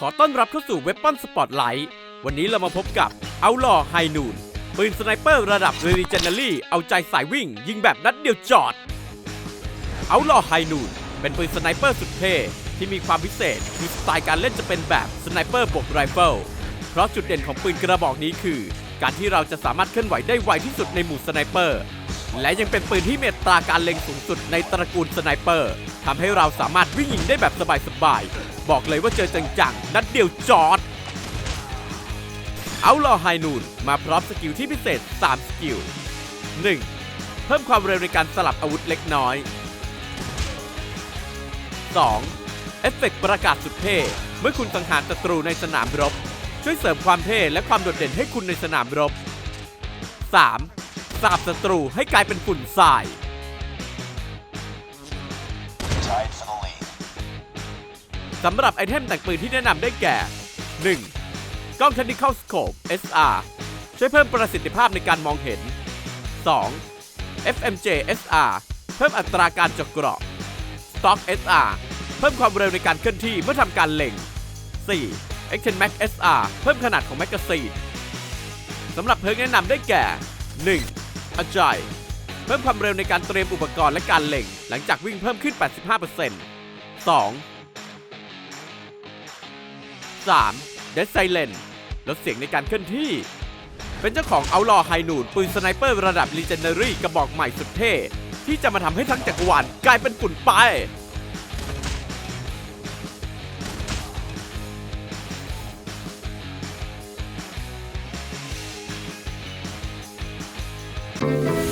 ขอต้อนรับเข้าสู่เว็บป้อนสปอตไลท์วันนี้เรามาพบกับเอาล่อไฮนูนปืนสไนเปอร์ระดับเร g เจน a รี่เอาใจสายวิ่ง ยิงแบบนัดเดียวจอดเอาล่อไฮนูนเป็นปืนสไนเปอร์สุดเท่ที่มีความพิเศษคือสไตล์การเล่นจะเป็นแบบสไนเปอร์บวกไรเฟิลเพราะจุดเด่นของปืนกระบอกนี้คือ การที่เราจะสามารถเคลื่อนไหวได้ไวที่สุดในหมู่สไนเปอร์และยังเป็นปืนที่เมีอัตาการเล็งสูงสุดในตระกูลสไนเปอร์ทำให้เราสามารถวิ่งยิงได้แบบสบายๆ บอกเลยว่าเจอจังๆ นัดเดียวจอด เอาลอไฮนูนมาพร้อมสกิลที่พิเศษ 3 สกิล 1. เพิ่มความเร็วในการสลับอาวุธเล็กน้อย 2. เอฟเฟกต์ประกาศสุดเท่ เมื่อคุณสังหารศัตรูในสนามรบ ช่วยเสริมความเท่และความโดดเด่นให้คุณในสนามรบ 3. สาบศัตรูให้กลายเป็นฝุ่นทราย สำหรับไอเทมแต่งปืนที่แนะนำได้แก่ 1. กล้อง Technical Scope SR ช่วยเพิ่มประสิทธิภาพในการมองเห็น 2. FMJ SR เพิ่มอัตราการเจาะเกราะ Stock SR เพิ่มความเร็วในการเคลื่อนที่เมื่อทำการเล็ง 4. Action Max SR เพิ่มขนาดของแมกกาซีนสำหรับเพิร์กแนะนำได้แก่ 1. Agile เพิ่มความเร็วในการเตรียมอุปกรณ์และการเล็ง หลังจากวิ่งเพิ่มขึ้น 85% 2. 3. Dead Silent ลดเสียงในการเคลื่อนที่ เป็นเจ้าของเอาลอไฮนูนปืนสไนเปอร์ระดับ Legendary กระบอกใหม่สุดเท่ ที่จะมาทำให้ทั้งจักรวาลกลายเป็นฝุ่นไป Tied